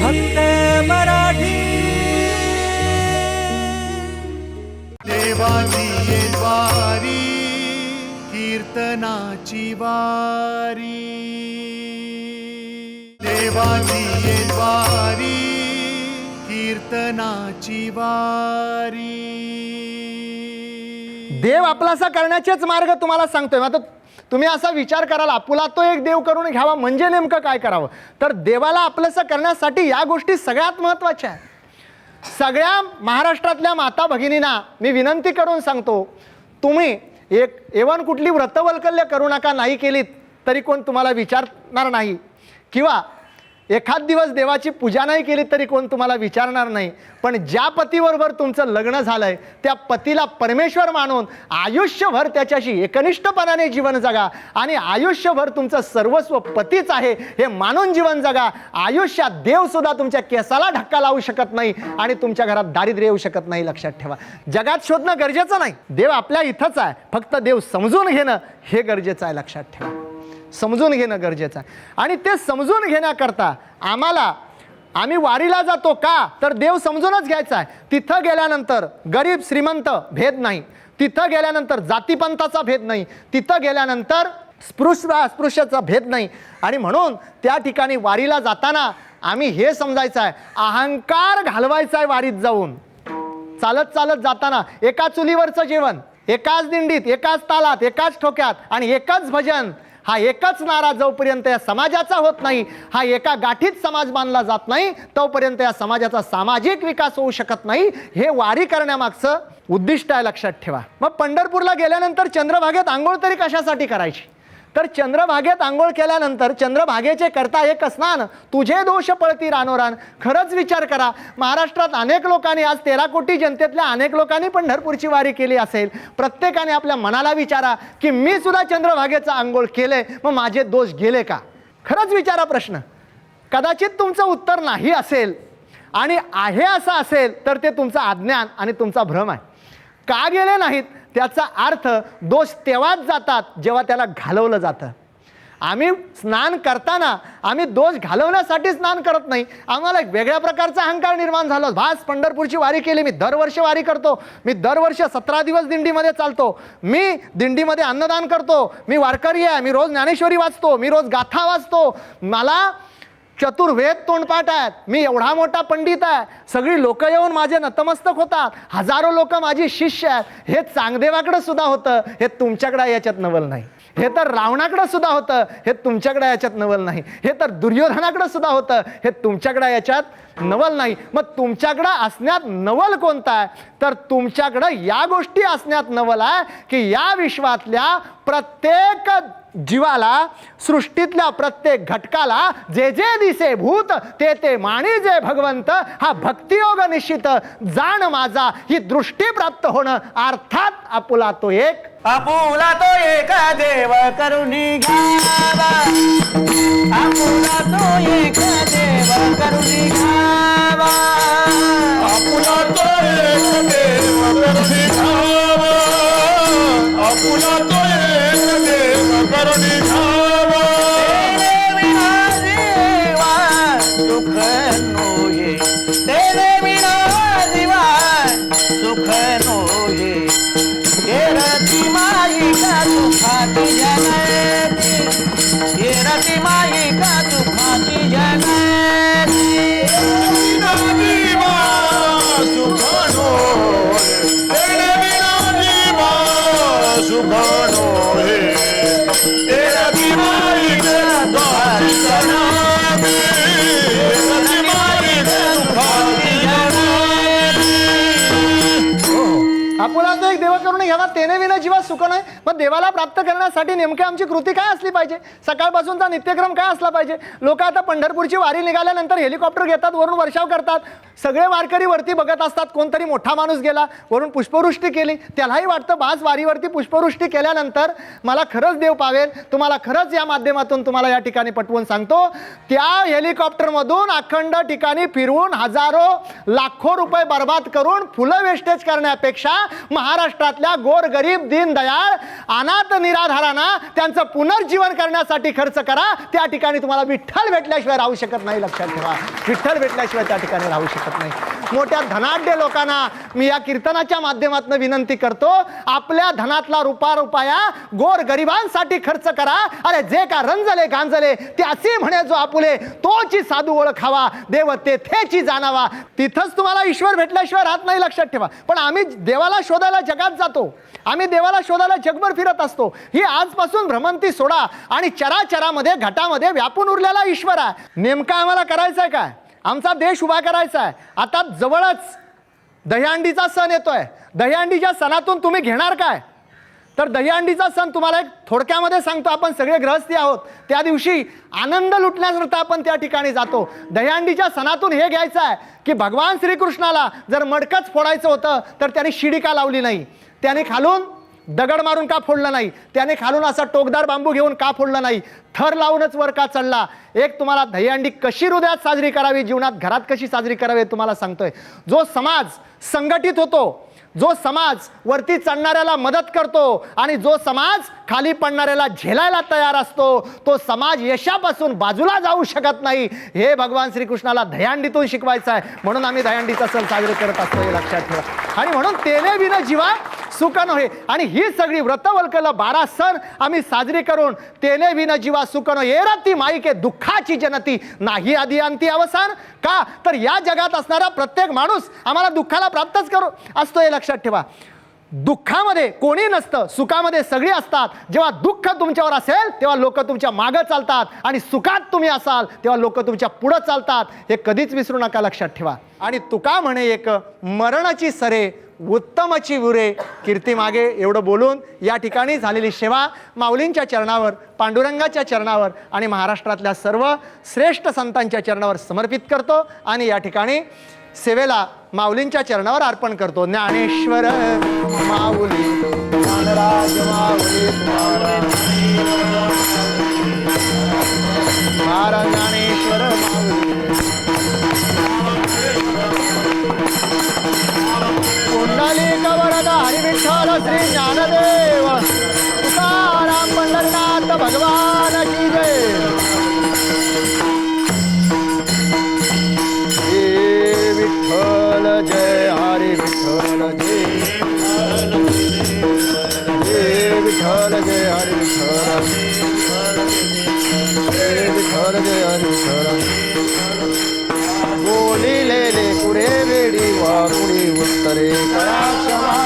फक्त मराठी. देवाची ये द्वारी कीर्तनाची वारी. देवाची ये द्वारी कीर्तनाची वारी. देव आपलासा करण्याचेच मार्ग तुम्हाला सांगतोय. आता तुम्ही असा विचार कराल आपुला तो एक देव करून घ्यावा म्हणजे नेमकं काय करावं? तर देवाला आपलंसं करण्यासाठी या गोष्टी सगळ्यात महत्त्वाच्या आहेत. सगळ्या महाराष्ट्रातल्या माता भगिनींना मी विनंती करून सांगतो तुम्ही एक एवन कुठली व्रतवल्कल्य करू नका नाही केलीत तरी कोण तुम्हाला विचारणार नाही. किंवा एखाद दिवस देवाची पूजा नाही केली तरी कोण तुम्हाला विचारणार नाही. पण ज्या पतीबरोबर तुमचं लग्न झालंय त्या पतीला परमेश्वर मानून आयुष्यभर त्याच्याशी एकनिष्ठपणाने जीवन जगा आणि आयुष्यभर तुमचं सर्वस्व पतीच आहे हे मानून जीवन जगा. आयुष्यात देवसुद्धा तुमच्या केसाला धक्का लावू शकत नाही आणि तुमच्या घरात दारिद्र्य येऊ शकत नाही लक्षात ठेवा. जगात शोधणं गरजेचं नाही. देव आपल्या इथंच आहे. फक्त देव समजून घेणं हे गरजेचं आहे लक्षात ठेवा. समजून घेणं गरजेचं आहे. आणि ते समजून घेण्याकरता आम्हाला आम्ही वारीला जातो का? तर देव समजूनच घ्यायचा आहे. तिथं गेल्यानंतर गरीब श्रीमंत भेद नाही. तिथं गेल्यानंतर जातीपंथाचा भेद नाही. तिथं गेल्यानंतर स्पृश्य अस्पृश्याचा भेद नाही. आणि म्हणून त्या ठिकाणी वारीला जाताना आम्ही हे समजायचं आहे. अहंकार घालवायचा आहे वारीत जाऊन. चालत चालत जाताना एका चुलीवरचं जेवण एकाच दिंडीत एकाच तालात एकाच ठोक्यात आणि एकच भजन हा एकच नारा जोपर्यंत या समाजाचा होत नाही हा एका गाठीत समाज मानला जात नाही तोपर्यंत या समाजाचा सामाजिक विकास होऊ शकत नाही हे वारी करण्यामागचं उद्दिष्ट आहे लक्षात ठेवा. मग पंढरपूरला गेल्यानंतर चंद्रभागेत आंघोळ तरी कशासाठी करायची? तर चंद्रभागेत आंघोळ केल्यानंतर चंद्रभागेचे करता एक स्नान तुझे दोष पळती रानोरान खरंच विचार करा महाराष्ट्रात अनेक लोकांनी आज तेरा कोटी जनतेतल्या अनेक लोकांनी पंढरपूरची वारी केली असेल. प्रत्येकाने आपल्या मनाला विचारा की मी सुद्धा चंद्रभागेचं आंघोळ केले मग माझे दोष गेले का? खरंच विचारा प्रश्न. कदाचित तुमचं उत्तर नाही असेल आणि आहे असं असेल तर ते तुमचं अज्ञान आणि तुमचा भ्रम आहे. का गेले नाहीत? त्याचा अर्थ दोष तेव्हाच जातात जेव्हा त्याला घालवलं जातं. आम्ही स्नान करताना आम्ही दोष घालवण्यासाठी स्नान करत नाही. आम्हाला एक वेगळ्या प्रकारचा अहंकार निर्माण झाला. भास पंढरपूरची वारी केली. मी दरवर्षी वारी करतो. मी दरवर्षी सतरा दिवस दिंडीमध्ये चालतो. मी दिंडीमध्ये अन्नदान करतो. मी वारकरी आहे. मी रोज ज्ञानेश्वरी वाचतो. मी रोज गाथा वाचतो. मला चतुर्वेद तोंडपाठ आहेत. मी एवढा मोठा पंडित आहे. सगळी लोक येऊन माझे नतमस्तक होतात. हजारो लोक माझी शिष्य आहेत. हे चांगदेवाकडे सुद्धा होतं. हे तुमच्याकडे याच्यात नवल नाही. हे तर रावणाकडे सुद्धा होतं. हे तुमच्याकडे याच्यात नवल नाही. हे तर दुर्योधनाकडे सुद्धा होतं. हे तुमच्याकडे याच्यात नवल नाही. मग तुमच्याकडं असण्यात नवल कोणता आहे? तर तुमच्याकडं या गोष्टी असण्यात नवल आहे की या विश्वातल्या प्रत्येक जीवाला सृष्टीतल्या प्रत्येक घटकाला जे जे दिसे भूत ते ते माणी जे भगवंत हा भक्तियोग निश्चित. जाण माझा ही दृष्टी प्राप्त होणं अर्थात आपुला तो एक. आपुला तो एक देव करुणी घ्यावा आपुला तो एक देव करुणी सुखानो आपुला तो एक देव करून घ्यावा तेने विना जीवा सुख नाही. मग देवाला प्राप्त करण्यासाठी नेमकी आमची कृती काय असली पाहिजे? सकाळपासूनचा नित्यक्रम काय असला पाहिजे? लोक आता पंढरपूरची वारी निघाल्यानंतर हेलिकॉप्टर घेतात वरून वर्षाव करतात. सगळे वारकरी वरती बघत असतात कोणतरी मोठा माणूस गेला वरून पुष्पवृष्टी केली. त्यालाही वाटतं बास वारीवरती पुष्पवृष्टी केल्यानंतर मला खरंच देव पावेल. तुम्हाला खरंच या माध्यमातून तुम्हाला या ठिकाणी पटवून सांगतो त्या हेलिकॉप्टरमधून अखंड ठिकाणी फिरवून हजारो लाखो रुपये बर्बाद करून फुलं वेस्टेज करण्यापेक्षा महाराष्ट्रातल्या गोरगरीब दीनदयाळ अनाथ निराधारांना त्यांचं पुनर्जीवन करण्यासाठी खर्च करा. त्या ठिकाणी तुम्हाला विठ्ठल भेटल्याशिवाय राहू शकत नाही लक्षात ठेवा. विठ्ठल भेटल्याशिवाय त्या ठिकाणी राहू शकत नाही. मोठ्या धनाढ्य लोकांना मी या कीर्तनाच्या माध्यमातून विनंती करतो आपल्या धनातला रुपा गोर गरिबांसाठी खर्च करा. अरे जे का रंजले गांजले ते असे म्हणे जो आपुले तोची साधू ओळखावा देव तेथेची जाणावा. तिथंच तुम्हाला ईश्वर भेटल्याशिवाय राहत नाही लक्षात ठेवा. पण आम्ही देवाला शोधायला जगात जातो. आम्ही देवाला शोधायला जगभर फिरत असतो. ही आजपासून भ्रमंती सोडा आणि चराचरामध्ये घटामध्ये व्यापून उरलेला ईश्वर आहे. नेमका आम्हाला करायचं आहे काय? आमचा देश उभा करायचा आहे. आता जवळच दहीहंडीचा सण येतो आहे दहीहंडीच्या सणातून तुम्ही घेणार काय? तर दहीहंडीचा सण तुम्हाला एक थोडक्यामध्ये सांगतो. आपण सगळे ग्रहस्थी आहोत. त्या दिवशी आनंद लुटण्याकरता आपण त्या ठिकाणी जातो. दहीहंडीच्या सणातून हे घ्यायचं आहे की भगवान श्रीकृष्णाला जर मडकच फोडायचं होतं तर त्याने शिडी का लावली नाही. त्याने खालून दगड मारून का फोडलं नाही? त्याने खालून असा टोकदार बांबू घेऊन का फोडलं नाही? थर लावूनच वर का चढला? एक तुम्हाला दहीहंडी कशी हृदयात साजरी करावी जीवनात घरात कशी साजरी करावी तुम्हाला सांगतोय. जो समाज संघटित होतो जो समाज वरती चढणाऱ्याला मदत करतो आणि जो समाज खाली पडणाऱ्याला झेलायला तयार असतो तो समाज यशापासून बाजूला जाऊ शकत नाही. हे भगवान श्रीकृष्णाला दह्यांडीतून शिकवायचं आहे. म्हणून आम्ही दह्यांडीचा सण साजरे करत असतो हे लक्षात ठेवा. आणि म्हणून तेले विन जीवा सुख हे आणि ही सगळी व्रतवल्कल बारा सण आम्ही साजरी करून तेने विन जीवा सुख न येरती माईके दुःखाची जनती नाही आधी अंती अवसान. का? तर या जगात असणारा प्रत्येक माणूस आम्हाला दुःखाला प्राप्तच करू. असतो हे लक्षात ठेवा. दुःखामध्ये कोणी नसतं. सुखामध्ये सगळी असतात. जेव्हा दुःख तुमच्यावर असेल तेव्हा लोक तुमच्या मागं चालतात. आणि सुखात तुम्ही असाल तेव्हा लोक तुमच्या पुढं चालतात. हे कधीच विसरू नका लक्षात ठेवा. आणि तुका म्हणे एक मरणाची सरे उत्तमची उरे कीर्ती मागे एवढं बोलून या ठिकाणी झालेली सेवा माऊलींच्या चरणावर पांडुरंगाच्या चरणावर आणि महाराष्ट्रातल्या सर्व श्रेष्ठ संतांच्या चरणावर समर्पित करतो आणि या ठिकाणी सेवेला माऊलींच्या चरणावर अर्पण करतो. ज्ञानेश्वर माऊली ज्ञानराज माऊली ज्ञानेश्वर माऊली. कुंडलिक वरद हरिविठ्ठल श्री ज्ञानदेव. तुकाराम पंढरनाथ भगवान की जय. विठ्ठल जय हरी विठ्ठल जय. विठ्ठल जय हरी विठ्ठल हे विठ्ठल जय हरी विठ्ठल वेडी उत्तरे. करा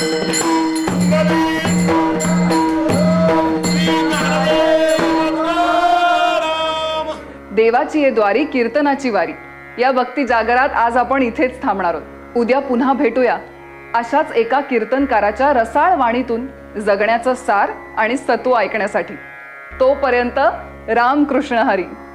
देवाची ये द्वारी कीर्तनाची वारी. या भक्ती जागरात आज आपण इथेच थांबणार आहोत. उद्या पुन्हा भेटूया. अशाच एका कीर्तनकाराच्या रसाळ वाणीतून जगण्याचं सार आणि सत्व ऐकण्यासाठी. तोपर्यंत रामकृष्ण हरी.